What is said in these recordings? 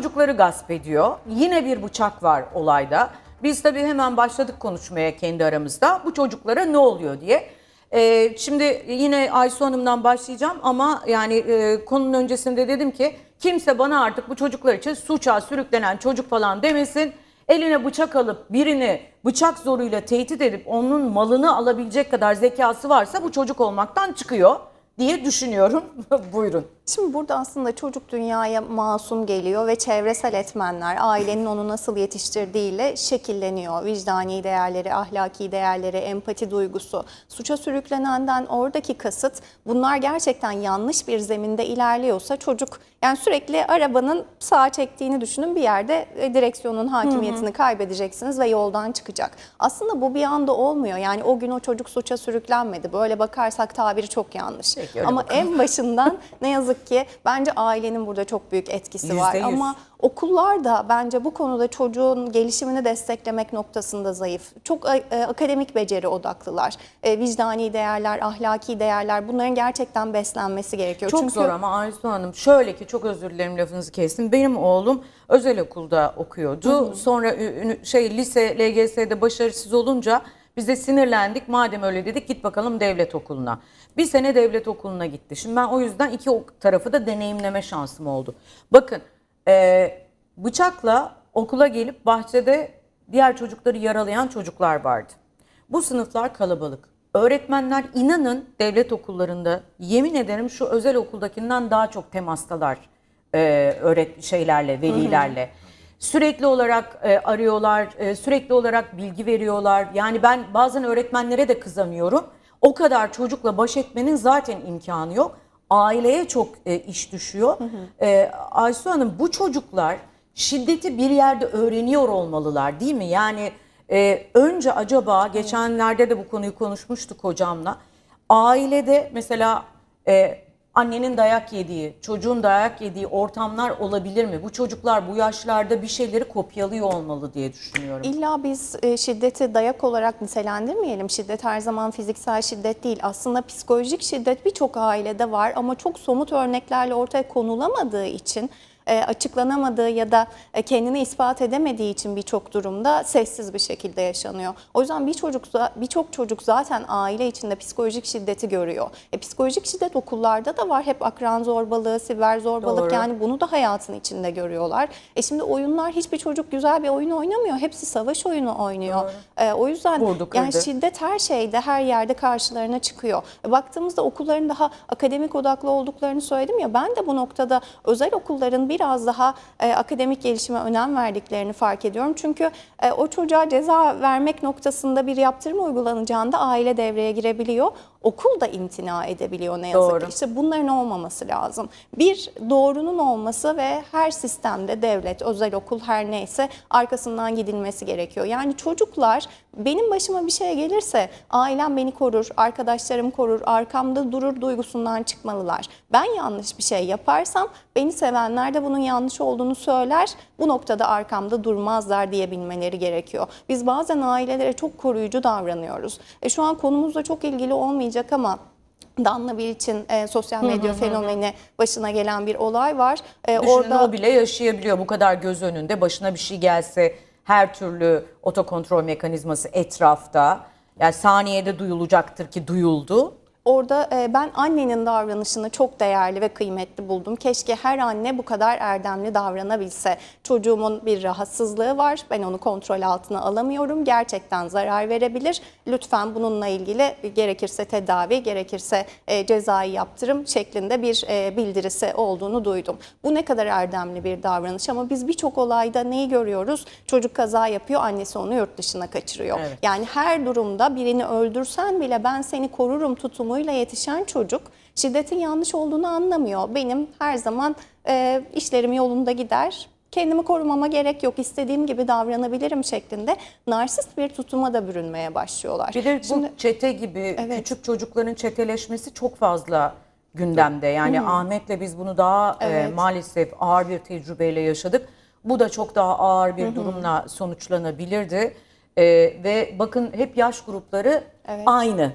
çocukları gasp ediyor. Yine bir bıçak var olayda. Biz tabii hemen başladık konuşmaya kendi aramızda. Bu çocuklara ne oluyor diye. Ee, şimdi yine Aysu Hanım'dan başlayacağım ama yani e, konunun öncesinde dedim ki kimse bana artık bu çocuklar için suça sürüklenen çocuk falan demesin. Eline bıçak alıp birini bıçak zoruyla tehdit edip onun malını alabilecek kadar zekası varsa bu çocuk olmaktan çıkıyor diye düşünüyorum. Buyurun. Şimdi burada aslında çocuk dünyaya masum geliyor ve çevresel etmenler, ailenin onu nasıl yetiştirdiğiyle şekilleniyor. Vicdani değerleri, ahlaki değerleri, empati duygusu. Suça sürüklenenden oradaki kasıt bunlar gerçekten yanlış bir zeminde ilerliyorsa çocuk yani sürekli arabanın sağa çektiğini düşünün bir yerde e, direksiyonun hakimiyetini kaybedeceksiniz ve yoldan çıkacak. Aslında bu bir anda olmuyor. Yani o gün o çocuk suça sürüklenmedi. Böyle bakarsak tabiri çok yanlış. Peki, öyle Ama bakalım. en başından ne yazık ki bence ailenin burada çok büyük etkisi Yüzde var. yüz. Ama okullar da bence bu konuda çocuğun gelişimini desteklemek noktasında zayıf. Çok e, akademik beceri odaklılar. E, vicdani değerler, ahlaki değerler bunların gerçekten beslenmesi gerekiyor. Çok Çünkü zor ama Aysu Hanım şöyle ki çok özür dilerim lafınızı kestim. Benim oğlum özel okulda okuyordu. Sonra ü- ünü- şey lise LGS'de başarısız olunca biz de sinirlendik. Madem öyle dedik git bakalım devlet okuluna. Bir sene devlet okuluna gitti. Şimdi ben o yüzden iki tarafı da deneyimleme şansım oldu. Bakın e, bıçakla okula gelip bahçede diğer çocukları yaralayan çocuklar vardı. Bu sınıflar kalabalık. Öğretmenler inanın devlet okullarında yemin ederim şu özel okuldakinden daha çok temastalar e, öğret şeylerle, velilerle. Sürekli olarak e, arıyorlar, e, sürekli olarak bilgi veriyorlar. Yani ben bazen öğretmenlere de kızamıyorum. O kadar çocukla baş etmenin zaten imkanı yok. Aileye çok e, iş düşüyor. E, Aysu Hanım bu çocuklar şiddeti bir yerde öğreniyor olmalılar değil mi? Yani ee, önce acaba geçenlerde de bu konuyu konuşmuştuk hocamla. Ailede mesela e, annenin dayak yediği, çocuğun dayak yediği ortamlar olabilir mi? Bu çocuklar bu yaşlarda bir şeyleri kopyalıyor olmalı diye düşünüyorum. İlla biz e, şiddeti dayak olarak nitelendirmeyelim. Şiddet her zaman fiziksel şiddet değil. Aslında psikolojik şiddet birçok ailede var ama çok somut örneklerle ortaya konulamadığı için açıklanamadığı ya da e, kendini ispat edemediği için birçok durumda sessiz bir şekilde yaşanıyor. O yüzden bir çocuk birçok çocuk zaten aile içinde psikolojik şiddeti görüyor. E, psikolojik şiddet okullarda da var. Hep akran zorbalığı, siber zorbalık Doğru. yani bunu da hayatın içinde görüyorlar. E şimdi oyunlar hiçbir çocuk güzel bir oyun oynamıyor. Hepsi savaş oyunu oynuyor. E, o yüzden Vurdu, yani şiddet her şeyde, her yerde karşılarına çıkıyor. E, baktığımızda okulların daha akademik odaklı olduklarını söyledim ya. Ben de bu noktada özel okulların biraz daha e, akademik gelişime önem verdiklerini fark ediyorum. Çünkü e, o çocuğa ceza vermek noktasında bir yaptırım uygulanacağında aile devreye girebiliyor. Okul da imtina edebiliyor ne yazık Doğru. ki. İşte bunların olmaması lazım. Bir doğrunun olması ve her sistemde devlet, özel okul her neyse arkasından gidilmesi gerekiyor. Yani çocuklar benim başıma bir şey gelirse ailem beni korur, arkadaşlarım korur, arkamda durur duygusundan çıkmalılar. Ben yanlış bir şey yaparsam beni sevenler de bunun yanlış olduğunu söyler. Bu noktada arkamda durmazlar diyebilmeleri gerekiyor. Biz bazen ailelere çok koruyucu davranıyoruz. E, şu an konumuzla çok ilgili olmayacak ama Danla Biliç'in e, sosyal medya fenomeni başına gelen bir olay var. E, Düşünün orada o bile yaşayabiliyor bu kadar göz önünde başına bir şey gelse her türlü otokontrol mekanizması etrafta. Yani saniyede duyulacaktır ki duyuldu. Orada e, ben annenin davranışını çok değerli ve kıymetli buldum. Keşke her anne bu kadar erdemli davranabilse. Çocuğumun bir rahatsızlığı var. Ben onu kontrol altına alamıyorum. Gerçekten zarar verebilir. Lütfen bununla ilgili gerekirse tedavi, gerekirse e, cezai yaptırım şeklinde bir e, bildirisi olduğunu duydum. Bu ne kadar erdemli bir davranış ama biz birçok olayda neyi görüyoruz? Çocuk kaza yapıyor, annesi onu yurt dışına kaçırıyor. Evet. Yani her durumda birini öldürsen bile ben seni korurum tutumuyla yetişen çocuk şiddetin yanlış olduğunu anlamıyor. Benim her zaman e, işlerim yolunda gider. Kendimi korumama gerek yok, istediğim gibi davranabilirim şeklinde narsist bir tutuma da bürünmeye başlıyorlar. Bir de bu Şimdi- çete gibi Evet. küçük çocukların çeteleşmesi çok fazla gündemde. Yani Ahmet'le biz bunu daha e, Evet. maalesef ağır bir tecrübeyle yaşadık. Bu da çok daha ağır bir durumla sonuçlanabilirdi. E, ve bakın hep yaş grupları Evet. Aynı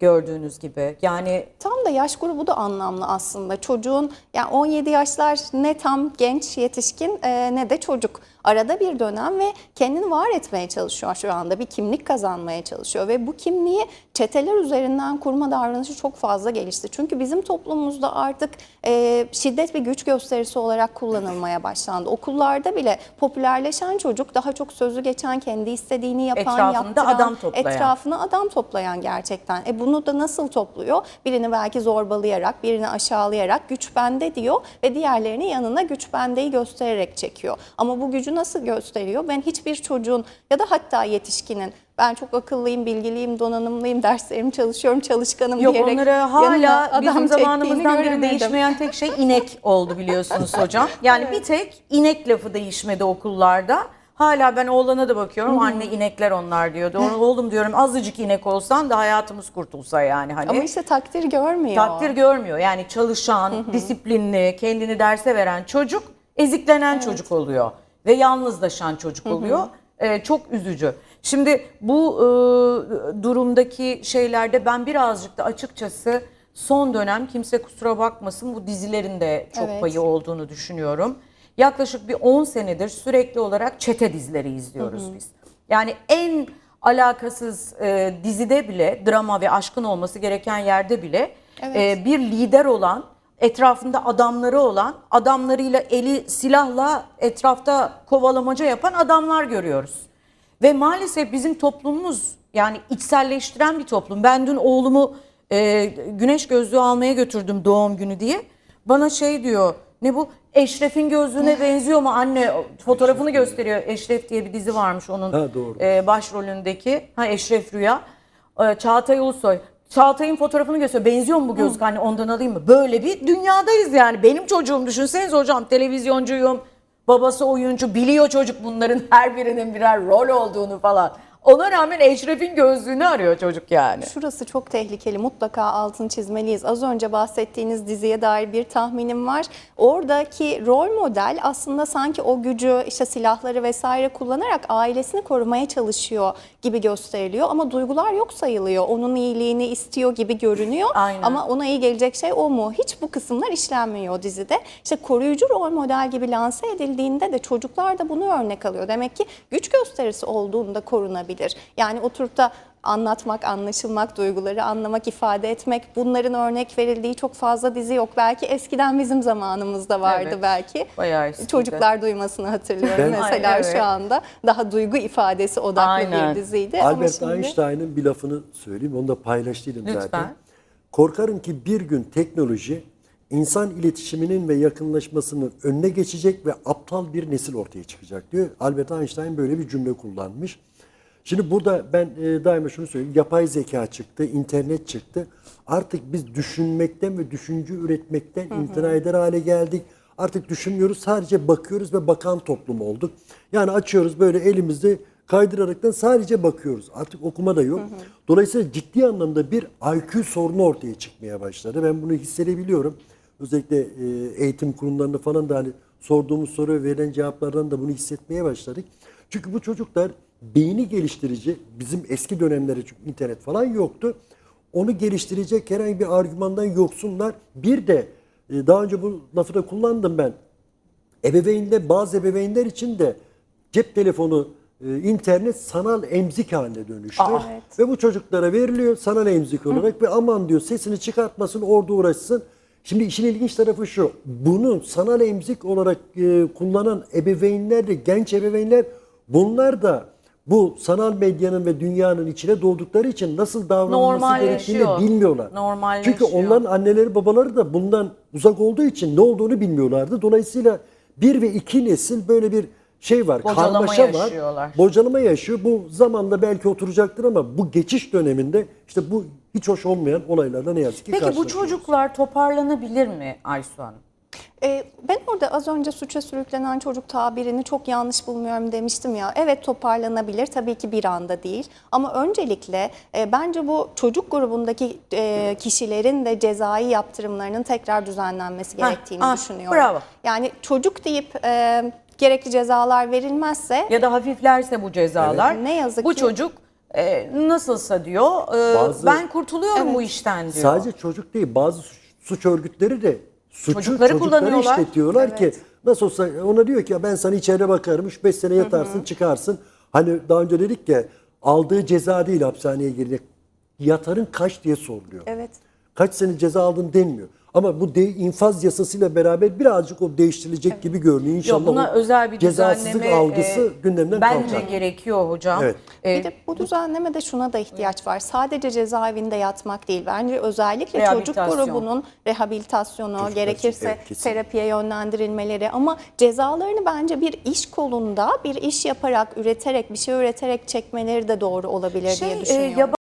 gördüğünüz gibi. Yani Tam da yaş grubu da anlamlı aslında. Çocuğun yani 17 yaşlar ne tam genç yetişkin e, ne de çocuk. Arada bir dönem ve kendini var etmeye çalışıyor şu anda. Bir kimlik kazanmaya çalışıyor ve bu kimliği çeteler üzerinden kurma davranışı çok fazla gelişti. Çünkü bizim toplumumuzda artık e, şiddet bir güç gösterisi olarak kullanılmaya başlandı. Okullarda bile popülerleşen çocuk daha çok sözü geçen, kendi istediğini yapan, Etrafında yaptıran, adam toplayan. etrafına adam toplayan gerçekten. E bunu da nasıl topluyor? Birini belki zorbalayarak, birini aşağılayarak güç bende diyor ve diğerlerini yanına güç bendeyi göstererek çekiyor. Ama bu nasıl gösteriyor? Ben hiçbir çocuğun ya da hatta yetişkinin ben çok akıllıyım, bilgiliyim, donanımlıyım, derslerimi çalışıyorum, çalışkanım yok diyerek onlara yanına hala bizim zamanımızdan beri değişmeyen tek şey inek oldu biliyorsunuz hocam. Yani bir tek inek lafı değişmedi okullarda. Hala ben oğlana da bakıyorum anne inekler onlar diyordu. Oğlum diyorum azıcık inek olsan da hayatımız kurtulsa yani hani. Ama işte takdir görmüyor. takdir görmüyor. Yani çalışan, disiplinli, kendini derse veren çocuk eziklenen çocuk oluyor ve yalnızlaşan çocuk oluyor. Ee, çok üzücü. Şimdi bu e, durumdaki şeylerde ben birazcık da açıkçası son dönem kimse kusura bakmasın bu dizilerin de çok Evet. payı olduğunu düşünüyorum. Yaklaşık bir 10 senedir sürekli olarak çete dizileri izliyoruz biz. Yani en alakasız e, dizide bile drama ve aşkın olması gereken yerde bile Evet. e, bir lider olan, etrafında adamları olan, adamlarıyla eli silahla etrafta kovalamaca yapan adamlar görüyoruz. Ve maalesef bizim toplumumuz yani içselleştiren bir toplum. Ben dün oğlumu e, güneş gözlüğü almaya götürdüm doğum günü diye. Bana şey diyor ne bu Eşref'in gözlüğüne benziyor mu anne fotoğrafını gösteriyor. Eşref diye bir dizi varmış onun Ha, doğru. e, başrolündeki. Ha Eşref Rüya. E, Çağatay Ulusoy. Çağatay'ın fotoğrafını gösteriyor. Benziyor mu bu gözlük anne ondan alayım mı? Böyle bir dünyadayız yani. Benim çocuğum düşünseniz hocam televizyoncuyum. Babası oyuncu biliyor çocuk bunların her birinin birer rol olduğunu falan. Ona rağmen Eşref'in gözlüğünü arıyor çocuk yani. Şurası çok tehlikeli. Mutlaka altını çizmeliyiz. Az önce bahsettiğiniz diziye dair bir tahminim var. Oradaki rol model aslında sanki o gücü, işte silahları vesaire kullanarak ailesini korumaya çalışıyor gibi gösteriliyor ama duygular yok sayılıyor. Onun iyiliğini istiyor gibi görünüyor. Aynen. Ama ona iyi gelecek şey o mu? Hiç bu kısımlar işlenmiyor dizide. İşte koruyucu rol model gibi lanse edildiğinde de çocuklar da bunu örnek alıyor. Demek ki güç gösterisi olduğunda korunabilir. Yani oturup da anlatmak, anlaşılmak, duyguları anlamak, ifade etmek bunların örnek verildiği çok fazla dizi yok. Belki eskiden bizim zamanımızda vardı Evet, belki. bayağı eskiydi. Çocuklar duymasını hatırlıyorum Ben- mesela Ay, evet. şu anda. Daha duygu ifadesi odaklı Aynen. bir diziydi. Ama Albert şimdi... Einstein'ın bir lafını söyleyeyim. Onu da paylaştıydım Lütfen. zaten. Korkarım ki bir gün teknoloji insan iletişiminin ve yakınlaşmasının önüne geçecek ve aptal bir nesil ortaya çıkacak diyor. Albert Einstein böyle bir cümle kullanmış. Şimdi burada ben e, daima şunu söyleyeyim. Yapay zeka çıktı, internet çıktı. Artık biz düşünmekten ve düşünce üretmekten imtina eder hale geldik. Artık düşünmüyoruz, sadece bakıyoruz ve bakan toplum olduk. Yani açıyoruz böyle elimizde kaydıraraktan sadece bakıyoruz. Artık okuma da yok. Dolayısıyla ciddi anlamda bir IQ sorunu ortaya çıkmaya başladı. Ben bunu hissedebiliyorum. Özellikle e, eğitim kurumlarında falan da hani sorduğumuz soruya verilen cevaplardan da bunu hissetmeye başladık. Çünkü bu çocuklar beyni geliştirici, bizim eski dönemlerde çünkü internet falan yoktu. Onu geliştirecek herhangi bir argümandan yoksunlar. Bir de e, daha önce bu lafı da kullandım ben. Ebeveynler, bazı ebeveynler için de cep telefonu, e, internet sanal emzik haline dönüştü. Aa. Evet. Ve bu çocuklara veriliyor sanal emzik olarak ve aman diyor sesini çıkartmasın orada uğraşsın. Şimdi işin ilginç tarafı şu. Bunu sanal emzik olarak e, kullanan ebeveynler de genç ebeveynler bunlar da bu sanal medyanın ve dünyanın içine doğdukları için nasıl davranılması gerektiğini bilmiyorlar. Normalleşiyor. Çünkü onların anneleri babaları da bundan uzak olduğu için ne olduğunu bilmiyorlardı. Dolayısıyla bir ve iki nesil böyle bir şey var, Bocalama karmaşa yaşıyorlar. var. Bocalama yaşıyor. Bu zamanda belki oturacaktır ama bu geçiş döneminde işte bu hiç hoş olmayan olaylarla ne yazık ki Peki bu çocuklar toparlanabilir mi Aysu Hanım? Ee, ben orada az önce suça sürüklenen çocuk tabirini çok yanlış bulmuyorum demiştim ya. Evet toparlanabilir tabii ki bir anda değil. Ama öncelikle e, bence bu çocuk grubundaki e, kişilerin de cezai yaptırımlarının tekrar düzenlenmesi gerektiğini ah, düşünüyorum. bravo. Yani çocuk deyip e, gerekli cezalar verilmezse Ya da hafiflerse bu cezalar. Evet. Ne yazık bu ki- çocuk e, nasılsa diyor e, Bazı- ben kurtuluyorum bu işten diyor. Sadece çocuk değil bazı suç, suç örgütleri de suçu Çocukları çocukları işletiyorlar ki nasıl olsa ona diyor ki ben sana içeride bakarım 3-5 sene yatarsın çıkarsın. Hani daha önce dedik ya aldığı ceza değil hapishaneye girecek. Yatarın kaç diye soruluyor. Evet. Kaç sene ceza aldın denmiyor. Ama bu de, infaz yasasıyla beraber birazcık o değiştirilecek gibi görünüyor. İnşallah Yok, buna özel bir cezasızlık algısı e, gündemden bence kalkacak. gerekiyor hocam. Evet. E, Bir de bu düzenlemede şuna da ihtiyaç var. Sadece cezaevinde yatmak değil. Bence özellikle çocuk grubunun rehabilitasyonu, için, gerekirse evet, terapiye yönlendirilmeleri ama cezalarını bence bir iş kolunda bir iş yaparak, üreterek, bir şey üreterek çekmeleri de doğru olabilir Şey, diye e, düşünüyorum. yabancı